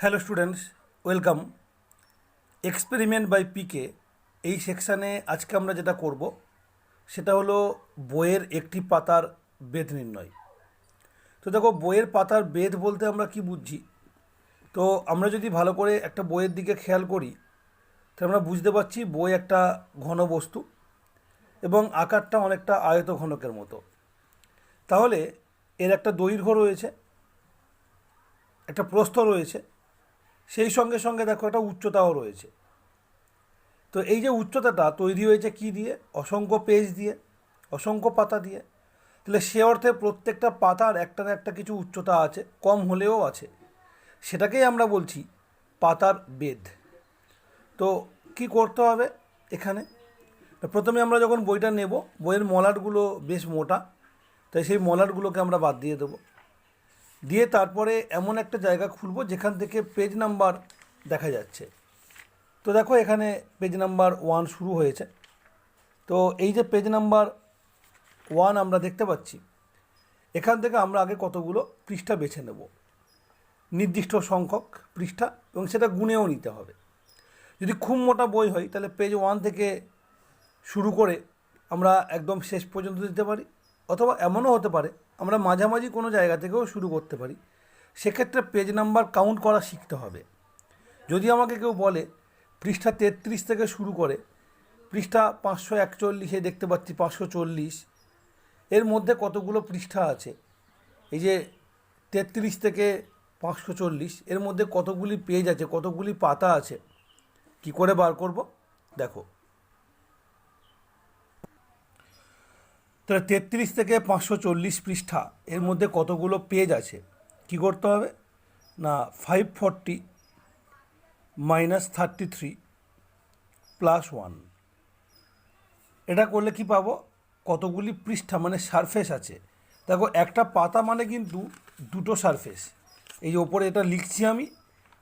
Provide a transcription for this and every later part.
Hello students, welcome. Experiment by PK এই সেকশানে আজকে আমরা যেটা করব, সেটা হলো বইয়ের একটি পাতার বেদ নির্ণয়। তো দেখো, বইয়ের পাতার বেদ বলতে আমরা কি বুঝছি? তো আমরা যদি ভালো করে একটা বইয়ের দিকে খেয়াল করি, তাহলে আমরা বুঝতে পারছি বই একটা ঘন বস্তু এবং আকারটা অনেকটা আয়ত ঘনকের মতো। তাহলে এর একটা দৈর্ঘ্য রয়েছে, একটা প্রস্থ রয়েছে সেই সঙ্গে সঙ্গে দেখো একটা উচ্চতাও রয়েছে। তো এই যে উচ্চতাটা তৈরি হয়েছে কি দিয়ে? অসংখ্য পেজ দিয়ে, অসংখ্য পাতা দিয়ে। তাহলে সে অর্থে প্রত্যেকটা পাতার একটা না একটা কিছু উচ্চতা আছে, কম হলেও আছে। সেটাকেই আমরা বলছি পাতার বেদ তো কি করতে হবে এখানে? প্রথমে আমরা যখন বইটা নেব, বইয়ের মলাটগুলো বেশ মোটা, তাই সেই মলাটগুলোকে আমরা বাদ দিয়ে দেবো। দিয়ে তারপরে এমন একটা জায়গা খুলবো যেখান থেকে পেজ নাম্বার দেখা যাচ্ছে। তো দেখো এখানে পেজ নাম্বার ওয়ান শুরু হয়েছে। তো এই যে পেজ নাম্বার ওয়ান আমরা দেখতে পাচ্ছি, এখান থেকে আমরা আগে কতগুলো পৃষ্ঠা বেছে নেব। নির্দিষ্ট সংখ্যক পৃষ্ঠা এবং সেটা গুনেও নিতে হবে। যদি খুব মোটা বই হয়, তাহলে পেজ ওয়ান থেকে শুরু করে আমরা একদম শেষ পর্যন্ত দিতে পারি, অথবা এমনও হতে পারে আমরা মাঝামাঝি কোনো জায়গা থেকেও শুরু করতে পারি। সেক্ষেত্রে পেজ নাম্বার কাউন্ট করা শিখতে হবে। যদি আমাকে কেউ বলে, পৃষ্ঠা তেত্রিশ থেকে শুরু করে, পৃষ্ঠা পাঁচশো একচল্লিশে দেখতে পাচ্ছি পাঁচশো চল্লিশ, এর মধ্যে কতগুলো পৃষ্ঠা আছে? এই যে তেত্রিশ থেকে পাঁচশো চল্লিশ, এর মধ্যে কতগুলি পেজ আছে, কতগুলি পাতা আছে? কি করে বার করব? দেখো। তাহলে তেত্রিশ থেকে পাঁচশো চল্লিশ পৃষ্ঠা, এর মধ্যে কতগুলো পেজ আছে? কি করতে হবে? না five forty minus thirty three plus one এটা করলে কি পাবো? কতগুলি পৃষ্ঠা মানে সারফেস আছে। দেখো, একটা পাতা মানে কিন্তু দুটো সারফেস এই যে ওপরে এটা লিখছি আমি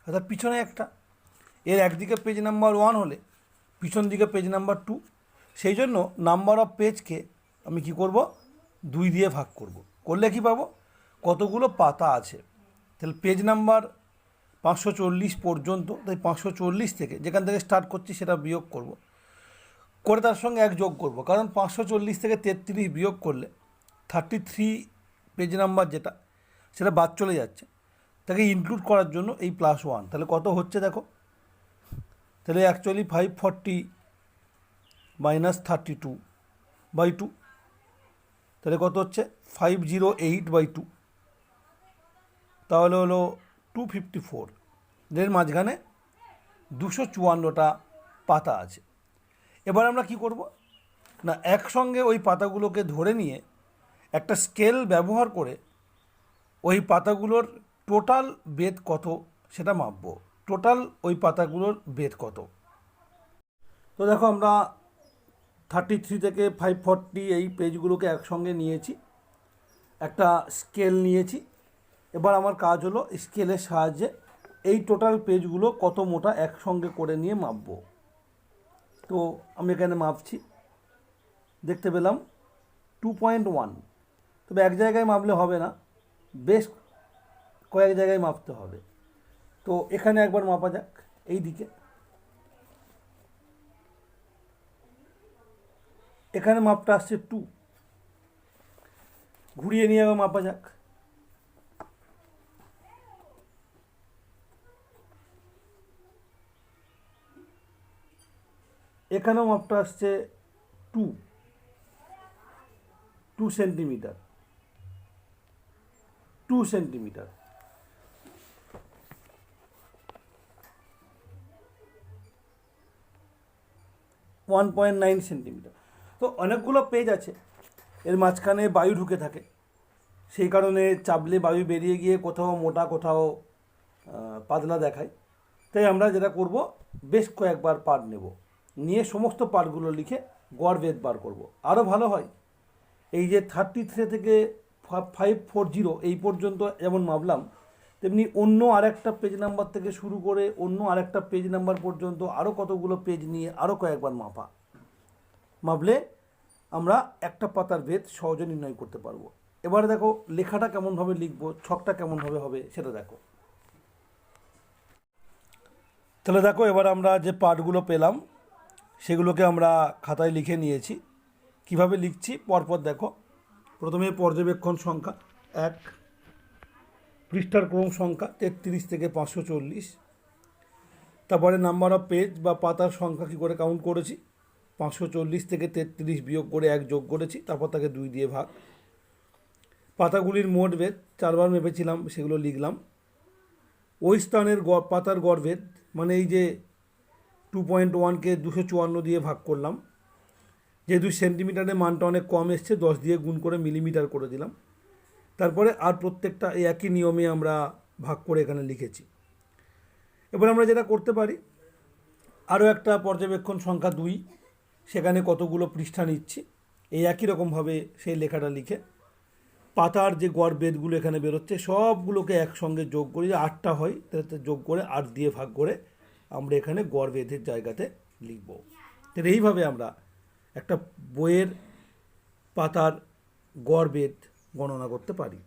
অর্থাৎ পিছনে একটা। এর একদিকে পেজ নাম্বার ওয়ান হলে, পিছন দিকে পেজ নাম্বার টু সেই জন্য নাম্বার অফ পেজকে আমি কি করব? দুই দিয়ে ভাগ করব। করলে কি পাবো? কতগুলো পাতা আছে? তাহলে পেজ নাম্বার পাঁচশো চল্লিশ পর্যন্ত, তাই পাঁচশো চল্লিশ থেকে যেখান থেকে স্টার্ট করছি সেটা বিয়োগ করব। করে তার সঙ্গে এক যোগ করব। কারণ পাঁচশো চল্লিশ থেকে তেত্রিশ বিয়োগ করলে থার্টি থ্রি পেজ নাম্বার যেটা, সেটা বাদ চলে যাচ্ছে। তাকে ইনক্লুড করার জন্য এই প্লাস ওয়ান তাহলে কত হচ্ছে দেখো? তাহলে actually five forty minus thirty two by two তাহলে কত হচ্ছে? Five zero eight by two তাহলে হলো টু ফিফটি ফোর এর মাঝখানে দুশো চুয়ান্নটা পাতা আছে। এবার আমরা কি করব? না, একসঙ্গে ওই পাতাগুলোকে ধরে নিয়ে একটা স্কেল ব্যবহার করে ওই পাতাগুলোর টোটাল বেদ কত সেটা মাপবো। টোটাল ওই পাতাগুলোর বেদ কত। তো দেখো আমরা থার্টি থ্রি থেকে ফাইভ ফর্টি এই পেজগুলোকে একসঙ্গে নিয়েছি। একটা স্কেল নিয়েছি। এবার আমার কাজ হলো স্কেলের সাহায্যে এই টোটাল পেজগুলো কত মোটা একসঙ্গে করে নিয়ে মাপবো। তো আমি এখানে মাপছি। দেখতে পেলাম টু পয়েন্ট ওয়ান তবে এক জায়গায় মাপলে হবে না, বেশ কয়েক জায়গায় মাপতে হবে। তো এখানে একবার মাপা যাক এই দিকে এখানে মাপটা আসছে টু ঘুরিয়ে নিয়ে আবার মাপা যাক। এখানেও মাপটা আসছে two two centimetre two centimetre one point nine centimetre তো অনেকগুলো পেজ আছে। এর মাঝখানে বায়ু ঢুকে থাকে। সেই কারণে চাপলে বায়ু বেরিয়ে গিয়ে কোথাও মোটা, কোথাও পাতলা দেখায়। তাই আমরা যেটা করব, বেশ কয়েকবার পার্ট নেব। নিয়ে সমস্ত পার্টগুলো লিখে গড় বেদ বার করব। আরও ভালো হয়। এই যে থার্টি থ্রি থেকে ফাইভ ফোর জিরো এই পর্যন্ত যেমন মাপলাম তেমনি অন্য আরেকটা পেজ নাম্বার থেকে শুরু করে অন্য আরেকটা পেজ নাম্বার পর্যন্ত আরও কতগুলো পেজ নিয়ে আরও কয়েকবার মাপা। মাপলে আমরা একটা পাতার ভেদ সহজে নির্ণয় করতে পারব। এবারে দেখো, লেখাটা কেমনভাবে লিখব, ছকটা কেমনভাবে হবে, সেটা দেখো। তাহলে দেখো, এবার আমরা যে পাঠগুলো পেলাম, সেগুলোকে আমরা খাতায় লিখে নিয়েছি। কীভাবে লিখছি? পরপর দেখো। প্রথমে পর্যবেক্ষণ সংখ্যা এক, পৃষ্ঠার ক্রম সংখ্যা তেত্রিশ থেকে পাঁচশো চল্লিশ। তারপরে নাম্বার অফ পেজ বা পাতার সংখ্যা কী করে কাউন্ট করেছি? পাঁচশো চল্লিশ থেকে তেত্রিশ বিয়োগ করে এক যোগ করেছি, তারপর তাকে দুই দিয়ে ভাগ। পাতাগুলির মোট বেদ, চারবার মেপেছিলাম, সেগুলো লিখলাম। ওই স্থানের পাতার গড়ভেদ মানে এই যে টু পয়েন্ট ওয়ানকে দুশো চুয়ান্ন দিয়ে ভাগ করলাম। যেহেতু সেন্টিমিটারের মানটা অনেক কম এসছে, দশ দিয়ে গুণ করে মিলিমিটার করে দিলাম। তারপরে আর প্রত্যেকটা একই নিয়মে আমরা ভাগ করে এখানে লিখেছি। এবার আমরা যেটা করতে পারি, আরও একটা পর্যবেক্ষণ সংখ্যা দুই। সেখানে কতগুলো পৃষ্ঠা নিচ্ছি। এই একই রকমভাবে সেই লেখাটা লিখে পাতার যে গড় বেদগুলো এখানে বেরোচ্ছে, সবগুলোকে একসঙ্গে যোগ করি আটটা হয় তাতে যোগ করে আট দিয়ে ভাগ করে আমরা এখানে গড় বেদের জায়গাতে লিখব। তাহলে এইভাবে আমরা একটা বইয়ের পাতার গড় বেদ গণনা করতে পারি।